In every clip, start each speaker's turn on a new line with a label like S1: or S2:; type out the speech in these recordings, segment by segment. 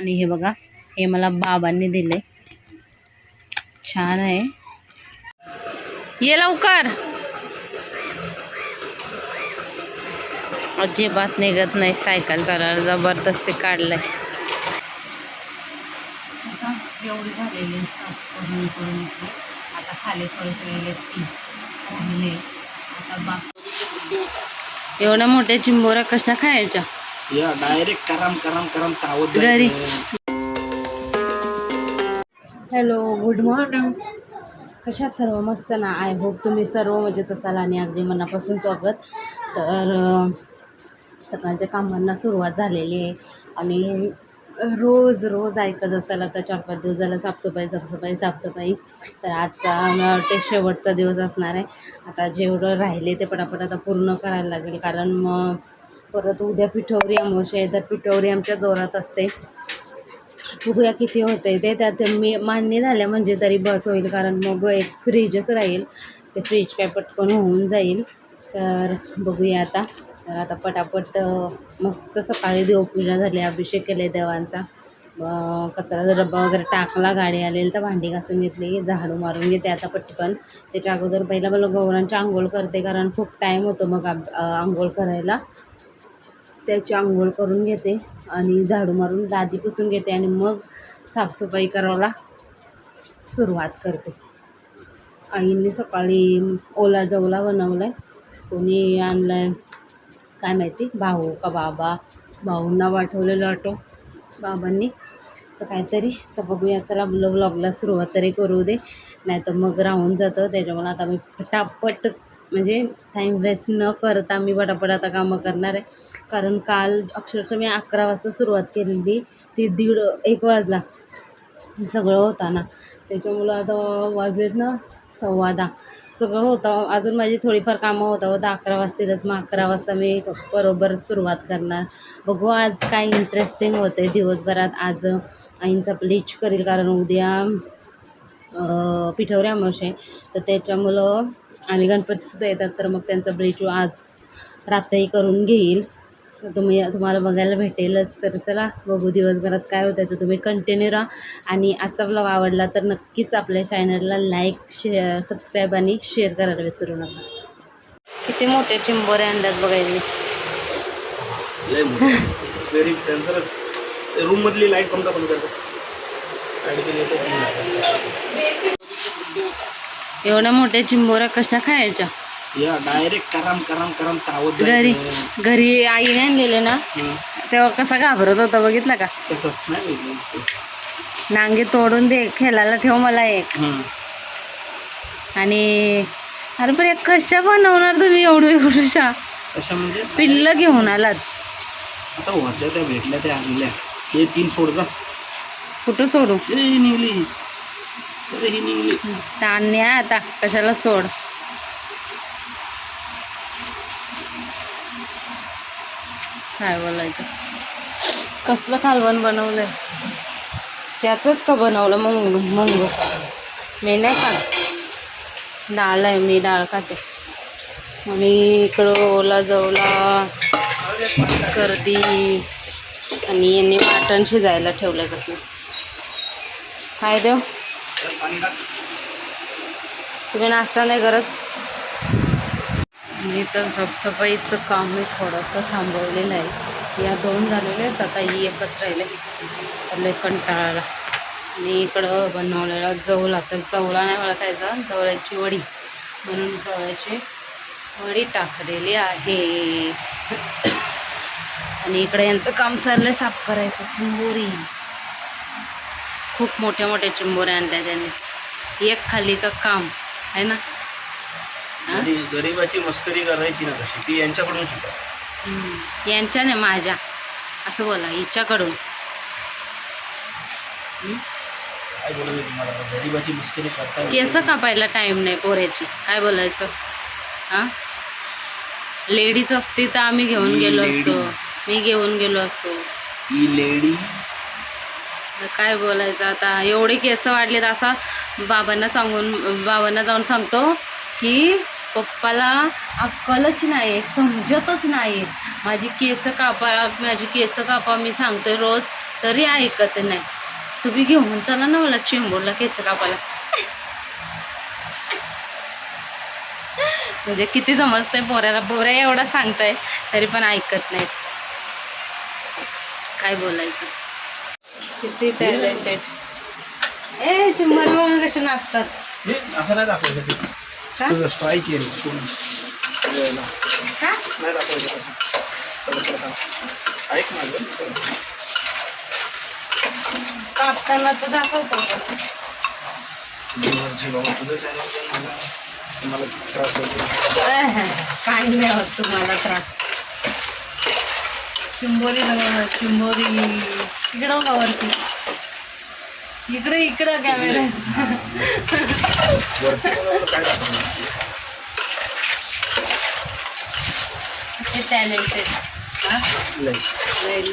S1: आणि हे बघा हे मला बाबांनी दिले. छान आहे. ये लवकर. अजिबात निघत नाही सायकल चालवायला जबरदस्ती काढलंय. आता एवढी झालेली करून. आता खाली थोडेसे राहिले तीन. राहिले आता बाकी एवढ्या मोठ्या चिंबोऱ्या कशा खायच्या?
S2: या डायरेक्ट करम करम करम चावत
S1: घरी. हॅलो गुड मॉर्निंग कशात सर्व मस्त ना? आय होप तुम्ही सर्व मजेत असाल आणि अगदी मनापासून स्वागत. तर सकाळच्या कामांना सुरुवात झालेली आहे. आणि रोज रोज ऐकत असाल आता चार पाच दिवस झालं साफसफाई साफसफाई साफसफाई. तर आजचा ते शेवटचा दिवस असणार आहे. आता जेवढं राहिले ते पटापट आता पूर्ण करायला लागेल. कारण मग परत उद्या पिठवरी अमावस्या आहे तर पिठवरी आमच्या जोरात असते. बघूया किती होते ते. त्यात मी मान्य झाल्या म्हणजे तरी बस होईल कारण मग एक फ्रीजच राहील. ते फ्रीज काय पटकन होऊन जाईल. तर बघूया आता. तर आता पटापट मस्त सकाळी देवपूजा झाली अभिषेक केले देवांचा. कचरा डब्बा वगैरे टाकला गाडी आलेली तर भांडी घासून घेतली झाडू मारून घेते आता पटकन. त्याच्या अगोदर पहिला मला गौरांची आंघोळ करते कारण खूप टाईम होतो मग आंघोळ करायला. त्याची आंघोळ करून घेते आणि झाडू मारून लादी पुसून घेते आणि मग साफसफाई करायला सुरुवात करते. आईंनी सकाळी ओला जवला बनवला आहे कोणी आणला आहे काय माहिती? भाऊ का बाबा? भाऊंना पाठवलेलं ऑटो. बाबांनी. असं काहीतरी. तर बघूया चला ब्लॉग ब्लॉगला सुरुवात तरी करू दे. नाही तर मग राहून जातं. त्याच्यामुळे आता मी पटापट म्हणजे टाईम वेस्ट न करता मी पटापट आता कामं करणार आहे. कारण काल अक्षरशः मी अकरा वाजता सुरुवात केलेली. ती दीड एक वाजला. हे सगळं होताना. त्याच्यामुळं आता वाजलेत ना सव्वा दहा. सगळं होतं. अजून माझी थोडीफार कामं होता. होता अकरा वाजतीलच. मग अकरा वाजता मी बरोबर सुरुवात करणार. बघू आज काय इंटरेस्टिंग होते दिवसभरात. आज आईंचा ब्लीच करील कारण उद्या पिठवऱ्या पिठवरी तर त्याच्यामुळं आणि गणपतीसुद्धा येतात. तर मग त्यांचा ब्लीच आज रात्री करून घेईल. तुम्ही तुम्हाला बघायला भेटेलच. तर चला बघू दिवसभरात काय होतं तर तुम्ही कंटिन्यू राहा. आणि आजचा ब्लॉग आवडला तर नक्कीच आपल्या चॅनलला लाईक शेअर सबस्क्राईब आणि शेअर करायला विसरू नका. किती मोठे चिंबोरे आणल्यात बघायला
S2: डेंजरस रूम मधली लाइट कोणता बंद करतो.
S1: एवढ्या मोठ्या चिंबोऱ्या कशा खायच्या?
S2: या डायरेक्ट करम करम करम चावत
S1: घरी. घरी आईने आणलेले ना. तेव्हा कसा घाबरत होता बघितला का?
S2: तसं नाही माहिती.
S1: नांगे तोडून दे खेळायला ठेव मला एक. आणि अरे पण एक कशा बनवणार तुम्ही एवढं एवढ्याशा
S2: कशा म्हणजे?
S1: पिल्लं घेऊन आलात.
S2: आता होत्या त्या भेटल्या त्या आणल्या हे तीन सोड जा.
S1: कुठं सोडू?
S2: ही निघली. अरे ही निघली.
S1: ताण आता कशाला सोड. काय बोलायचं? कसलं कालवण बनवलंय? त्याचंच का बनवलं मग मंग मी नाही खात. डाळ आहे मी डाळ खाते. आणि इकडं ओला जवला गर्दी आणि यांनी वाटण शिजायला ठेवलं कसं काय देव? तुम्ही नाश्ता नाही करत? मी तर साफसफाईचं काम मी थोडंसं थांबवलेलं आहे. या दोन झालेले आहेत आता ही एकच राहिले आपले कंटाळाला. मी आणि इकडं बनवलेला जवला तर जवला नाही ओळखायचा जवळ्याची वडी. म्हणून जवळ्याची वडी टाकलेली आहे. आणि इकडे यांचं काम चाललंय साफ करायचं चिंबोरी. खूप मोठ्या मोठ्या चिंबोऱ्या आणल्या त्यांनी. एक खाली का काम आहे ना?
S2: आणि गरिबाची मस्करी करायची ना कशी? ती यांच्याकडून शिका.
S1: हम्म. यांच्याने माझ्या. असं बोला हिच्याकडून?
S2: काय बोलायचं तुम्हाला? गरिबाची मस्करी करता
S1: केस कापायला टाईम नाही पोऱ्याची. काय बोलायचं? हां? लेडीज असती तर आम्ही घेऊन गेलो असतो.
S2: ladies.
S1: मी घेऊन गेलो असतो.
S2: ही लेडी.
S1: तर काय बोलायचं आता? एवढे केस वाढलेत असा बाबांना सांगून बाबांना जाऊन सांगतो की पप्पाला अक्कलच नाही समजतच नाही माझी केस कापा माझी केस कापा मी सांगतोय रोज तरी ऐकत नाही. तुम्ही घेऊन चला ना मला चेंबूरला केस कापायला. म्हणजे किती समजतंय बोऱ्याला बोऱ्या एवढा सांगताय तरी पण ऐकत नाहीत. काय बोलायचं? किती टॅलेंटेड ए चिंबर मग कसे नाचतात.
S2: असं नाही दाखवायचं तुझं स्ट्राईक येईल नाही दाखवायचं. ऐक माझं
S1: कापताना तर दाखवतो
S2: बाबा तुझं चॅनल मला त्रास होतो
S1: काही नाही होत तुम्हाला त्रास चिंबोरी चिंबोरी इकडं वरती इकडे इकडं कॅमेरा टॅलेंटेड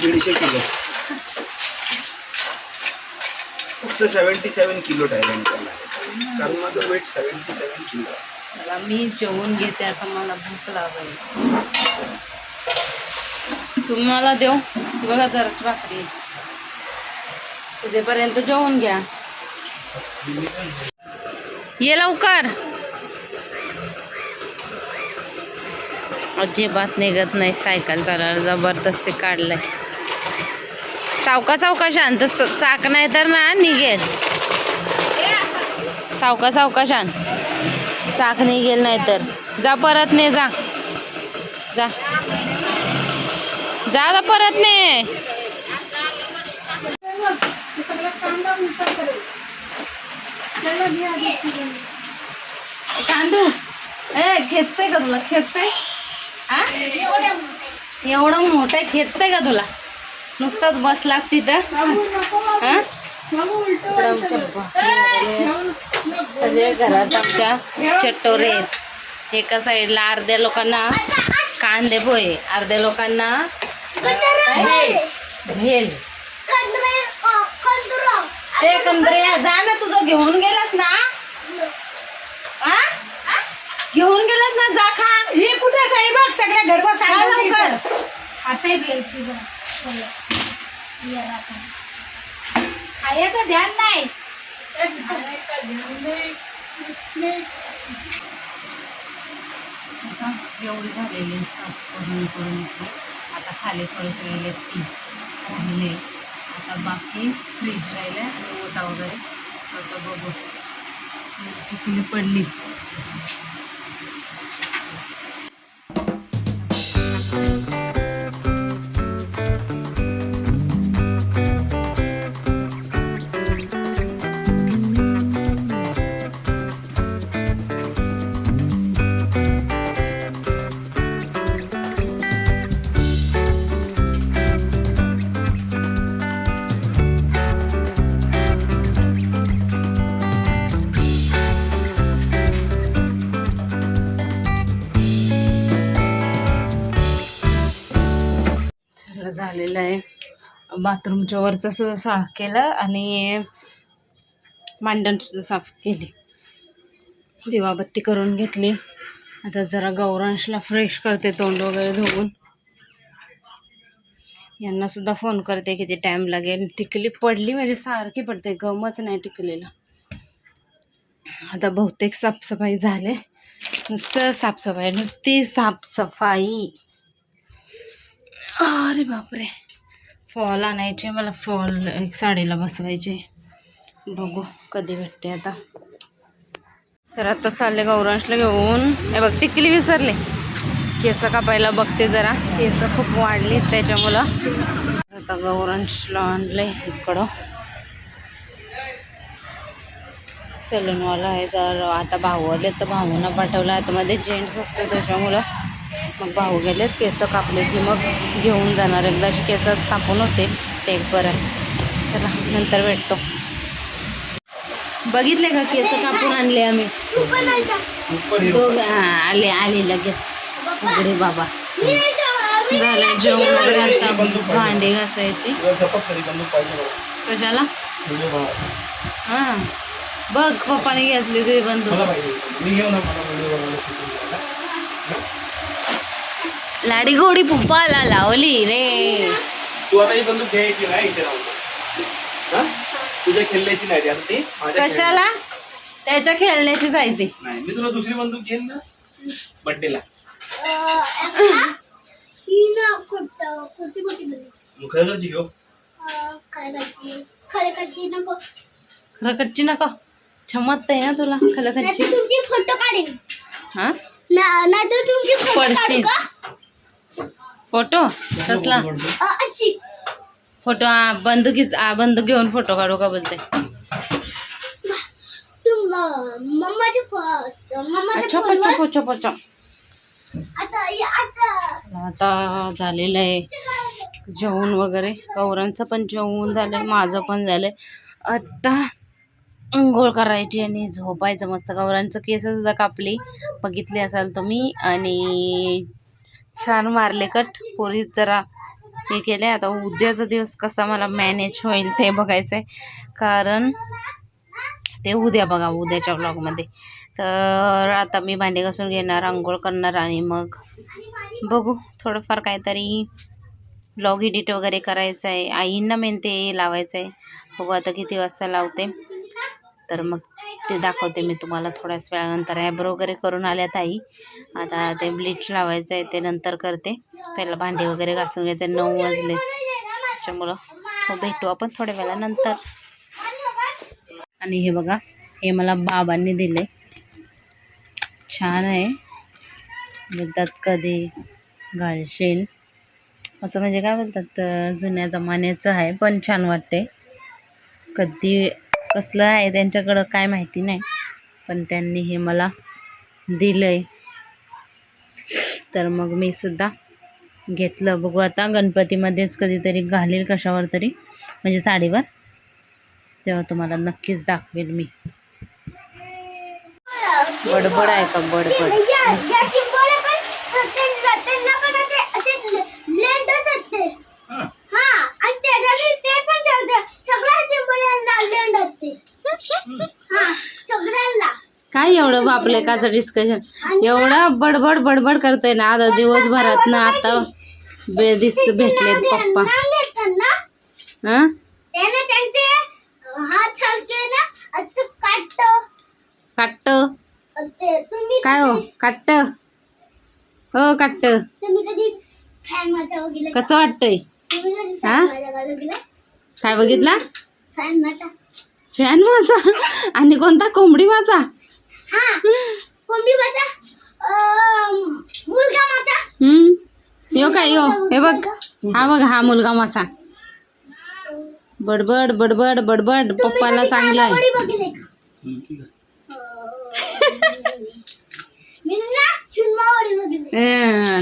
S2: दीडशे किलो. फक्त सेवन्टी सेवन किलो करणार कारण माझं वेट सेवन्टी सेवन किलो आहे.
S1: मला मी जेवून घेते आता मला भूक लागेल. तुम्ही मला देऊ बघा जराशी भाकरी. तुझेपर्यंत जेवून घ्या. ये लवकर. अजिबात निघत नाही सायकल चालवायला जबरदस्ती काढलंय. सावका सावका शांत चाक नाही तर ना निघेल. सावका सावका शांत. चाक निघेल नाही तर. जा परत ने जा. जा. जा जा परत ने. तांदूळ ए खेचते का तुला? खेचते हा एवढं मोठं. खेचते का तुला? नुसताच बसलास तिथं हा. सगळे घरात आमच्या चट्टोरे आहेत. एका साईडला अर्ध्या लोकांना कांदे पोहे अर्ध्या लोकांना? भेल. ए कंदरे जा ना तुझं. घेऊन गेलास ना? आ? घेऊन गेलास ना? जा खा.
S3: हे कुठे साहेब बघ सगळ्या गरबा
S1: खा लवकर.
S3: खाते खायचं ध्यान नाही.
S1: आता एवढी झालेली साफ करून करून इथे. आता खाली थोडेसे राहिले तीन राहिले. आता बाकी फ्रीज राहिले आणि ओटा वगैरे. आता बघू. किती पडली. झालेलं आहे. बाथरूमच्या वरचं सुद्धा साफ केलं आणि मांडण सुद्धा साफ केली. दिवाबत्ती करून घेतली. आता जरा गौरांशला फ्रेश करते तोंड वगैरे धुवून. यांनासुद्धा फोन करते किती टाईम लागेल. टिकली पडली म्हणजे सारखी पडते गमच नाही टिकलेलं. आता बहुतेक साफसफाई झाले. नुसतं साफसफाई नुसती साफसफाई. अरे बापरे. फॉल आणायचे मला फॉल एक साडीला बसवायचे. बघू कधी भेटते आता. तर आता चालले गौरांशला घेऊन. हे बघ टिकली विसरले. केस कापायला बघते जरा. केस खूप वाढली त्याच्यामुळं. आता गौरांशला आणलंय इकडं. सलूनवाला आहे तर आता भाऊ आले तर भाऊंना पाठवलं. आता मध्ये जेंट्स असतो त्याच्यामुळं. मग भाऊ गेलेत केस कापले की मग घेऊन जाणार. एकदा केसच कापून होते ते एक बरं चला नंतर भेटतो. बघितले का केस कापून आणले आम्ही?
S2: हो
S1: दोघ हां आले आले लगेच. अरे बाबा. झालं जेवण वगैरे आता. भांडे घासायची. कशाला? हां. बघ पप्पाने घेतली तुझी बंदूक
S2: मला पाहिजे मी घेऊ ना मला व्हिडिओ बघायला shooting करायला.
S1: लाडी गोडी पप्पाला लावली रे.
S2: तू आता ही बंदूक घ्यायची नाही इथे राहून. तुझ्या खेळण्याची नाही ती. आता ती माझ्या
S1: कशाला? त्याच्या खेळण्याची जायची
S2: खेळण्याची. नाही मी तुला दुसरी बंदूक घेईन ना. बड्डेला. मग खरंच घेऊ.
S1: खरं कच्ची नका. छमत आहे ना तुला खरं कच्ची
S4: तुमची फोटो काढेल
S1: हा?
S4: नाही तर तुमची फोटो काढू
S1: पडशील
S4: का?
S1: फोटो? कसला? फोटो बंदुकीच बंदूक घेऊन फोटो काढू का बोलते?
S4: आता
S1: झालेलं आहे. जेवण वगैरे. गौरांचं पण जेवण झालंय माझं पण झालंय. आता अंघोळ करायची आणि झोपायचं मस्त. गौरांचं केस सुद्धा कापली. बघितली असाल तुम्ही. आणि छान मारले कट. पोरी जरा हे केले आता उद्याचा दिवस कसा मला मॅनेज होईल ते बघायचं आहे कारण ते उद्या बघा उद्याच्या ब्लॉगमध्ये तर आता मी भांडी घासून घेणार आंघोळ करणार आणि मग बघू. थोडंफार काहीतरी ब्लॉग एडिट वगैरे करायचं आहे आईंना मेन ते लावायचं आहे बघू आता किती वाजता लावते. तर मग ते दाखवते मी तुम्हाला थोड्याच वेळानंतर. ॲब्रो वगैरे करून आल्यात आई आता ते ब्लीच लावायचं आहे ते नंतर करते. पहिला भांडी वगैरे घासून घेते. नऊ वाजले. त्याच्यामुळं हो भेटू आपण थोड्या वेळानंतर. आणि हे बघा हे मला बाबांनी दिले. छान आहे. म्हणतात कधी घालशील? असं म्हणजे काय बोलतात जुन्या जमान्याचं आहे पण छान वाटते कधी कसलं आहे त्यांच्याकडं काय माहिती नाही पण त्यांनी हे मला दिलं आहे तर मग मी सुद्धा घेतलं बघू आता गणपतीमध्येच कधीतरी घालेल कशावर तरी म्हणजे साडीवर तेव्हा तुम्हाला नक्कीच दाखवेल मी बडबड आहे का बडबड
S4: या- या चिंबोऱ्या पण त्यांना त्यांना पण असे असे लेंडच असते
S2: हा.
S4: हा आणि त्याच्याने ते पण ठेवते सगळ्या चिंबोऱ्यांना लेंड असते हा सगळ्यांना
S1: काय एवढं बापले काचं डिस्कशन एवढं बडबड बडबड करतोय ना आता दिवसभरात ना आता दिसत भेटलेत पप्पा. हा?
S4: तुम्ही
S1: काय हो काट्ट हो काट्ट
S4: तुम्ही कधी फॅन माझा गेला का?
S1: कसं वाटतंय? हा? काय बघितला?
S4: फॅन माझा
S1: आणि कोणता कोंबडी माझा?
S4: हा कोंबडी माझा अं, मुलगा माझा.
S1: हम्म? यो काय यो. हे बघ. हा बघ हा मुलगा मासा बडबड बडबड बडबड. पप्पाला चांगलं आहे.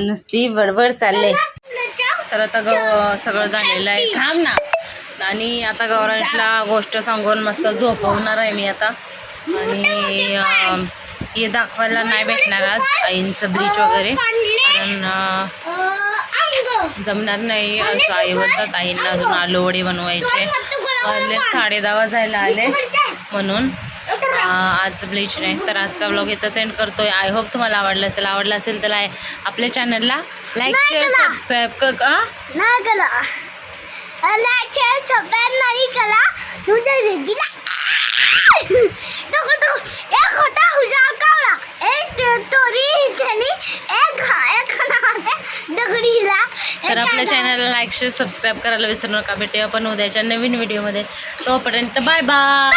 S1: नुसती बडबड चालले. तर आता सगळं झालेलं आहे. थांब ना. आणि आता गौरांशला गोष्ट सांगून मस्त झोपवणार आहे मी आता. आणि हे दाखवायला नाही भेटणार आज आईंचं ब्रीच वगैरे. कारण जमणार नाही. असं आई बोलतात आईंना अजून आलू वडे बनवायचे. वाजले साडे दहा वाजायला आले म्हणून. आजचं आज ब्लीच नाही. तर आजचा ब्लॉग इथंच एंड करतोय. आय होप तुम्हाला आवडलं असेल. आवडलं असेल तर आपल्या चॅनलला लाईक शेअर सबस्क्राईब
S4: तर
S1: आपल्या चॅनलला लाईक शेअर सबस्क्राईब करायला विसरू नका. भेटूया आपण उद्याच्या नवीन व्हिडिओमध्ये तोपर्यंत बाय
S4: बाय